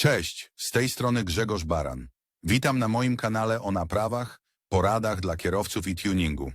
Cześć, z tej strony Grzegorz Baran. Witam na moim kanale o naprawach, poradach dla kierowców i tuningu.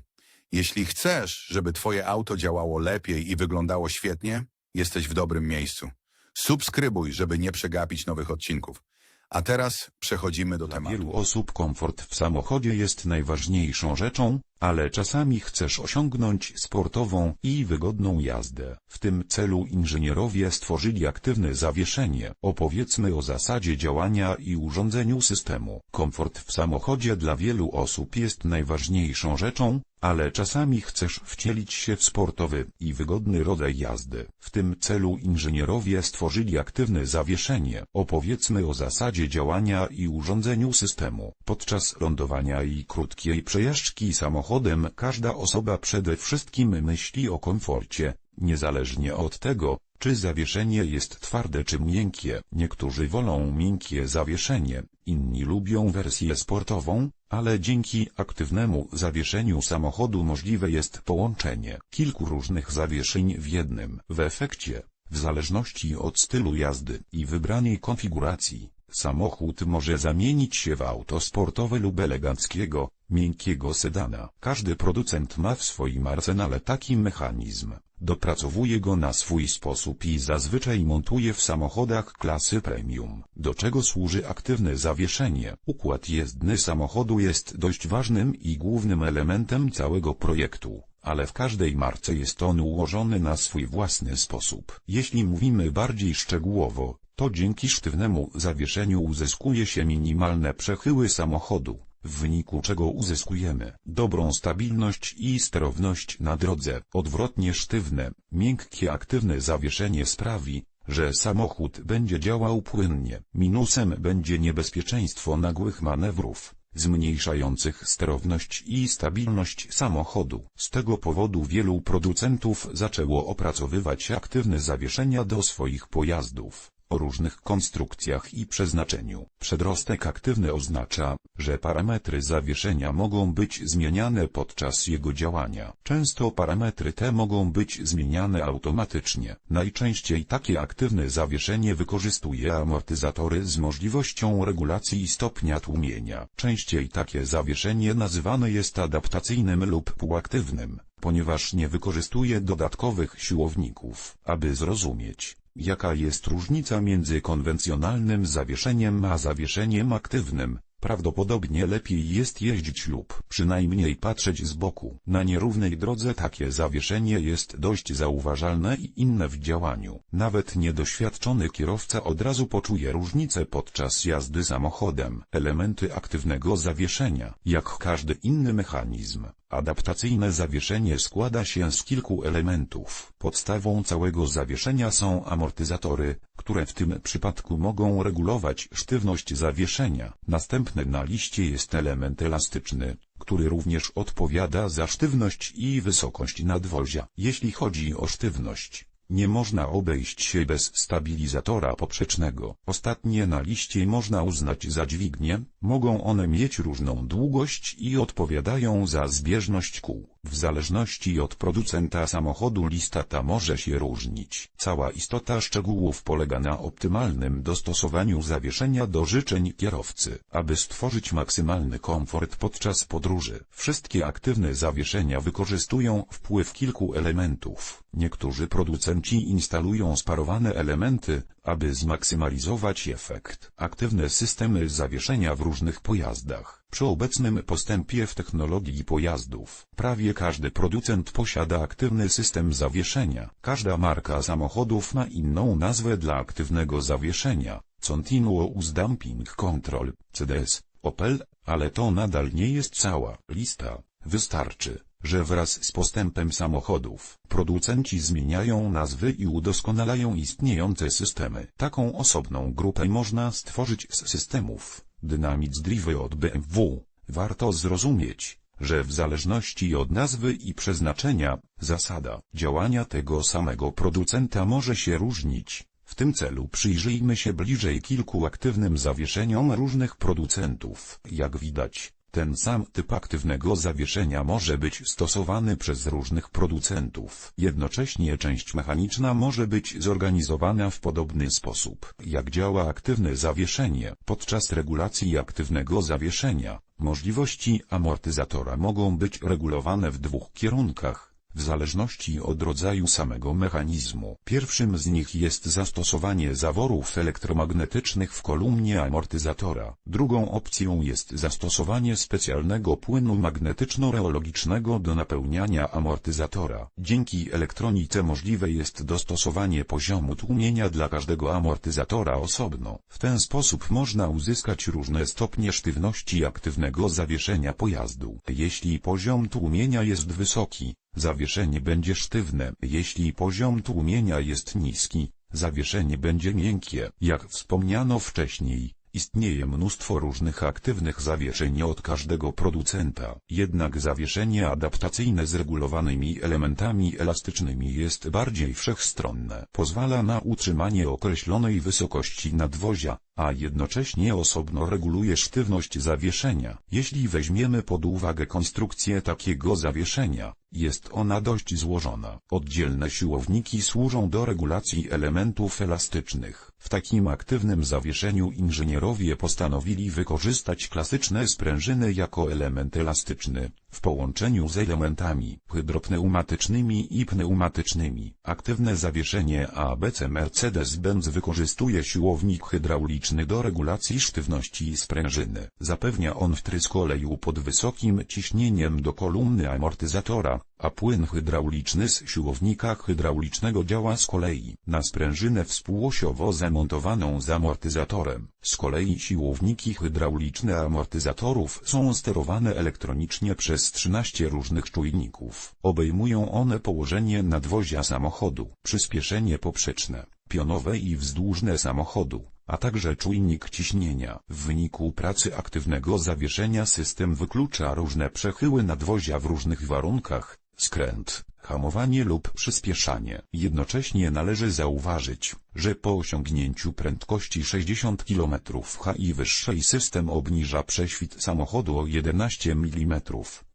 Jeśli chcesz, żeby Twoje auto działało lepiej i wyglądało świetnie, jesteś w dobrym miejscu. Subskrybuj, żeby nie przegapić nowych odcinków. A teraz przechodzimy do Dla tematu. wielu osób komfort w samochodzie jest najważniejszą rzeczą, ale czasami chcesz osiągnąć sportową i wygodną jazdę. W tym celu inżynierowie stworzyli aktywne zawieszenie. Opowiedzmy o zasadzie działania i urządzeniu systemu. Komfort w samochodzie dla wielu osób jest najważniejszą rzeczą, ale czasami chcesz wcielić się w sportowy i wygodny rodzaj jazdy. W tym celu inżynierowie stworzyli aktywne zawieszenie. Opowiedzmy o zasadzie działania i urządzeniu systemu. Podczas lądowania i krótkiej przejażdżki samochodem każda osoba przede wszystkim myśli o komforcie, niezależnie od tego, czy zawieszenie jest twarde czy miękkie. Niektórzy wolą miękkie zawieszenie, inni lubią wersję sportową, ale dzięki aktywnemu zawieszeniu samochodu możliwe jest połączenie kilku różnych zawieszeń w jednym. W efekcie, w zależności od stylu jazdy i wybranej konfiguracji, samochód może zamienić się w auto sportowe lub eleganckiego, miękkiego sedana. Każdy producent ma w swoim arsenale taki mechanizm, dopracowuje go na swój sposób i zazwyczaj montuje w samochodach klasy premium. Do czego służy aktywne zawieszenie? Układ jezdny samochodu jest dość ważnym i głównym elementem całego projektu ale w każdej marce jest on ułożony na swój własny sposób. Jeśli mówimy bardziej szczegółowo, to dzięki sztywnemu zawieszeniu uzyskuje się minimalne przechyły samochodu, w wyniku czego uzyskujemy dobrą stabilność i sterowność na drodze. Odwrotnie sztywne, miękkie aktywne zawieszenie sprawi, że samochód będzie działał płynnie. Minusem będzie niebezpieczeństwo nagłych manewrów zmniejszających sterowność i stabilność samochodu. Z tego powodu wielu producentów zaczęło opracowywać aktywne zawieszenia do swoich pojazdów o różnych konstrukcjach i przeznaczeniu. Przedrostek aktywny oznacza, że parametry zawieszenia mogą być zmieniane podczas jego działania. Często parametry te mogą być zmieniane automatycznie. Najczęściej takie aktywne zawieszenie wykorzystuje amortyzatory z możliwością regulacji stopnia tłumienia. Częściej takie zawieszenie nazywane jest adaptacyjnym lub półaktywnym, ponieważ nie wykorzystuje dodatkowych siłowników. Aby zrozumieć, Jaka jest różnica między konwencjonalnym zawieszeniem a zawieszeniem aktywnym? Prawdopodobnie lepiej jest jeździć lub przynajmniej patrzeć z boku. Na nierównej drodze takie zawieszenie jest dość zauważalne i inne w działaniu. Nawet niedoświadczony kierowca od razu poczuje różnicę podczas jazdy samochodem. Elementy aktywnego zawieszenia, jak każdy inny mechanizm, Adaptacyjne zawieszenie składa się z kilku elementów. Podstawą całego zawieszenia są amortyzatory, które w tym przypadku mogą regulować sztywność zawieszenia. Następny na liście jest element elastyczny, który również odpowiada za sztywność i wysokość nadwozia. Jeśli chodzi o sztywność, nie można obejść się bez stabilizatora poprzecznego. Ostatnie na liście można uznać za dźwignię, mogą one mieć różną długość i odpowiadają za zbieżność kół. W zależności od producenta samochodu lista ta może się różnić. Cała istota szczegółów polega na optymalnym dostosowaniu zawieszenia do życzeń kierowcy, aby stworzyć maksymalny komfort podczas podróży. Wszystkie aktywne zawieszenia wykorzystują wpływ kilku elementów. Niektórzy producenci instalują sparowane elementy, aby zmaksymalizować efekt. Aktywne systemy zawieszenia w różnych pojazdach. Przy obecnym postępie w technologii pojazdów, prawie każdy producent posiada aktywny system zawieszenia. Każda marka samochodów ma inną nazwę dla aktywnego zawieszenia. Continuous Damping Control, CDS, Opel, ale to nadal nie jest cała lista. Wystarczy, że wraz z postępem samochodów, producenci zmieniają nazwy i udoskonalają istniejące systemy. Taką osobną grupę można stworzyć z systemów Dynamic Drive od BMW. Warto zrozumieć, że w zależności od nazwy i przeznaczenia, zasada działania tego samego producenta może się różnić. W tym celu przyjrzyjmy się bliżej kilku aktywnym zawieszeniom różnych producentów. Jak widać, Ten sam typ aktywnego zawieszenia może być stosowany przez różnych producentów. Jednocześnie część mechaniczna może być zorganizowana w podobny sposób. Jak działa aktywne zawieszenie? Podczas regulacji aktywnego zawieszenia, możliwości amortyzatora mogą być regulowane w dwóch kierunkach w zależności od rodzaju samego mechanizmu. Pierwszym z nich jest zastosowanie zaworów elektromagnetycznych w kolumnie amortyzatora. Drugą opcją jest zastosowanie specjalnego płynu magnetyczno-reologicznego do napełniania amortyzatora. Dzięki elektronice możliwe jest dostosowanie poziomu tłumienia dla każdego amortyzatora osobno. W ten sposób można uzyskać różne stopnie sztywności aktywnego zawieszenia pojazdu. Jeśli poziom tłumienia jest wysoki, Zawieszenie będzie sztywne, jeśli poziom tłumienia jest niski, zawieszenie będzie miękkie. Jak wspomniano wcześniej, istnieje mnóstwo różnych aktywnych zawieszeń od każdego producenta. Jednak zawieszenie adaptacyjne z regulowanymi elementami elastycznymi jest bardziej wszechstronne. Pozwala na utrzymanie określonej wysokości nadwozia, a jednocześnie osobno reguluje sztywność zawieszenia. Jeśli weźmiemy pod uwagę konstrukcję takiego zawieszenia, jest ona dość złożona. Oddzielne siłowniki służą do regulacji elementów elastycznych. W takim aktywnym zawieszeniu inżynierowie postanowili wykorzystać klasyczne sprężyny jako element elastyczny, w połączeniu z elementami hydropneumatycznymi i pneumatycznymi. Aktywne zawieszenie ABC Mercedes-Benz wykorzystuje siłownik hydrauliczny do regulacji sztywności sprężyny. Zapewnia on wtrysk oleju pod wysokim ciśnieniem do kolumny amortyzatora, a płyn hydrauliczny z siłownika hydraulicznego działa z kolei na sprężynę współosiowo zamontowaną z amortyzatorem. Z kolei siłowniki hydrauliczne amortyzatorów są sterowane elektronicznie przez 13 różnych czujników. Obejmują one położenie nadwozia samochodu, przyspieszenie poprzeczne, pionowe i wzdłużne samochodu, a także czujnik ciśnienia. W wyniku pracy aktywnego zawieszenia system wyklucza różne przechyły nadwozia w różnych warunkach, skręt, hamowanie lub przyspieszanie. Jednocześnie należy zauważyć, że po osiągnięciu prędkości 60 km h i wyższej system obniża prześwit samochodu o 11 mm,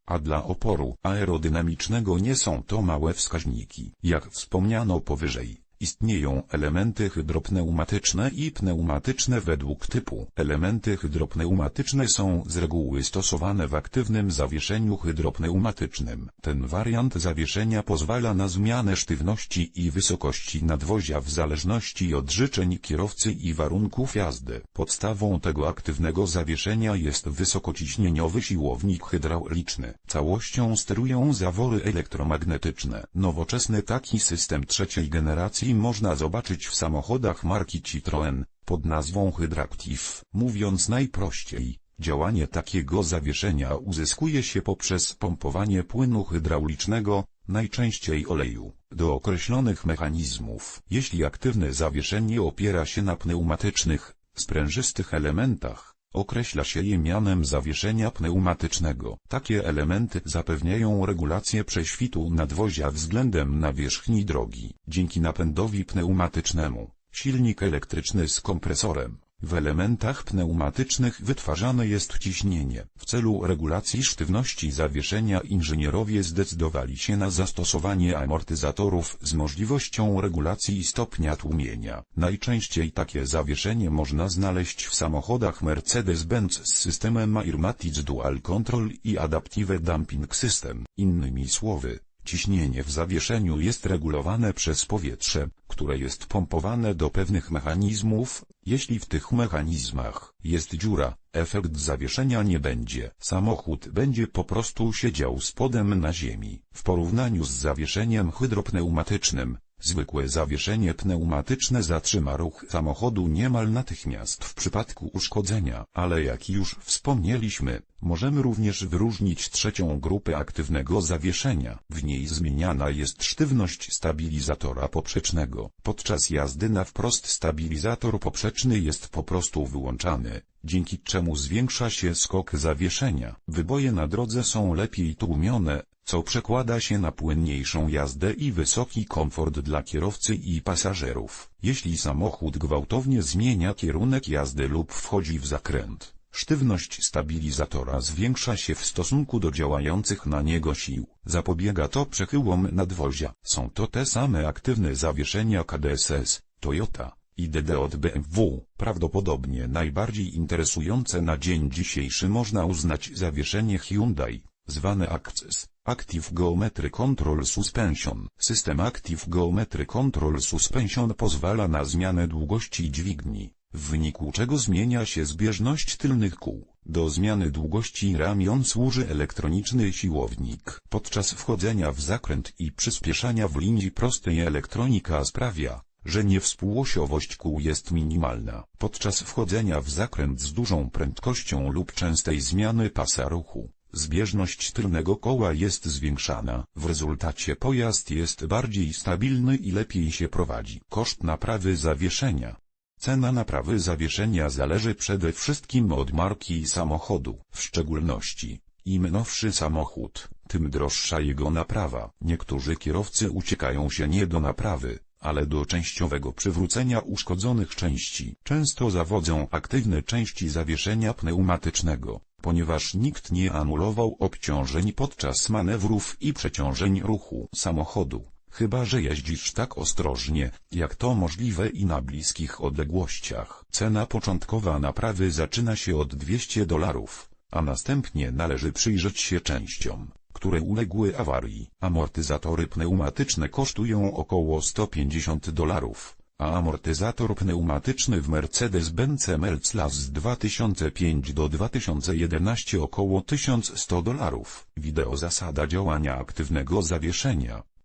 a dla oporu aerodynamicznego nie są to małe wskaźniki. Jak wspomniano powyżej, Istnieją elementy hydropneumatyczne i pneumatyczne według typu. Elementy hydropneumatyczne są z reguły stosowane w aktywnym zawieszeniu hydropneumatycznym. Ten wariant zawieszenia pozwala na zmianę sztywności i wysokości nadwozia w zależności od życzeń kierowcy i warunków jazdy. Podstawą tego aktywnego zawieszenia jest wysokociśnieniowy siłownik hydrauliczny. Całością sterują zawory elektromagnetyczne. Nowoczesny taki system trzeciej generacji można zobaczyć w samochodach marki Citroën, pod nazwą Hydractiv. Mówiąc najprościej, działanie takiego zawieszenia uzyskuje się poprzez pompowanie płynu hydraulicznego, najczęściej oleju, do określonych mechanizmów. Jeśli aktywne zawieszenie opiera się na pneumatycznych, sprężystych elementach, Określa się je mianem zawieszenia pneumatycznego. Takie elementy zapewniają regulację prześwitu nadwozia względem nawierzchni drogi. Dzięki napędowi pneumatycznemu, silnik elektryczny z kompresorem, w elementach pneumatycznych wytwarzane jest ciśnienie. W celu regulacji sztywności zawieszenia inżynierowie zdecydowali się na zastosowanie amortyzatorów z możliwością regulacji stopnia tłumienia. Najczęściej takie zawieszenie można znaleźć w samochodach Mercedes-Benz z systemem Airmatic Dual Control i Adaptive Damping System. Innymi słowy, Ciśnienie w zawieszeniu jest regulowane przez powietrze, które jest pompowane do pewnych mechanizmów, jeśli w tych mechanizmach jest dziura, efekt zawieszenia nie będzie. Samochód będzie po prostu siedział spodem na ziemi. W porównaniu z zawieszeniem hydropneumatycznym, Zwykłe zawieszenie pneumatyczne zatrzyma ruch samochodu niemal natychmiast w przypadku uszkodzenia, ale jak już wspomnieliśmy, możemy również wyróżnić trzecią grupę aktywnego zawieszenia. W niej zmieniana jest sztywność stabilizatora poprzecznego. Podczas jazdy na wprost stabilizator poprzeczny jest po prostu wyłączany, dzięki czemu zwiększa się skok zawieszenia. Wyboje na drodze są lepiej tłumione, co przekłada się na płynniejszą jazdę i wysoki komfort dla kierowcy i pasażerów. Jeśli samochód gwałtownie zmienia kierunek jazdy lub wchodzi w zakręt, Sztywność stabilizatora zwiększa się w stosunku do działających na niego sił. Zapobiega to przechyłom nadwozia. Są to te same aktywne zawieszenia KDSS, Toyota i DD od BMW. Prawdopodobnie najbardziej interesujące na dzień dzisiejszy można uznać zawieszenie Hyundai, zwane ACCES. Active Geometry Control Suspension. System Active Geometry Control Suspension pozwala na zmianę długości dźwigni, w wyniku czego zmienia się zbieżność tylnych kół. Do zmiany długości ramion służy elektroniczny siłownik. Podczas wchodzenia w zakręt i przyspieszania w linii prostej elektronika sprawia, że niewspółosiowość kół jest minimalna. Podczas wchodzenia w zakręt z dużą prędkością lub częstej zmiany pasa ruchu, zbieżność tylnego koła jest zwiększana. W rezultacie pojazd jest bardziej stabilny i lepiej się prowadzi. Koszt naprawy zawieszenia. Cena naprawy zawieszenia zależy przede wszystkim od marki samochodu. W szczególności, im nowszy samochód, tym droższa jego naprawa. Niektórzy kierowcy uciekają się nie do naprawy, ale do częściowego przywrócenia uszkodzonych części. Często zawodzą aktywne części zawieszenia pneumatycznego, ponieważ nikt nie anulował obciążeń podczas manewrów i przeciążeń ruchu samochodu. Chyba, że jeździsz tak ostrożnie, jak to możliwe i na bliskich odległościach. Cena początkowa naprawy zaczyna się od 200 dolarów, a następnie należy przyjrzeć się częściom, które uległy awarii. Amortyzatory pneumatyczne kosztują około 150 dolarów, a amortyzator pneumatyczny w Mercedes-Benz Melz z 2005 do 2011 około 1100 dolarów. Wideo zasada działania aktywnego zawieszenia.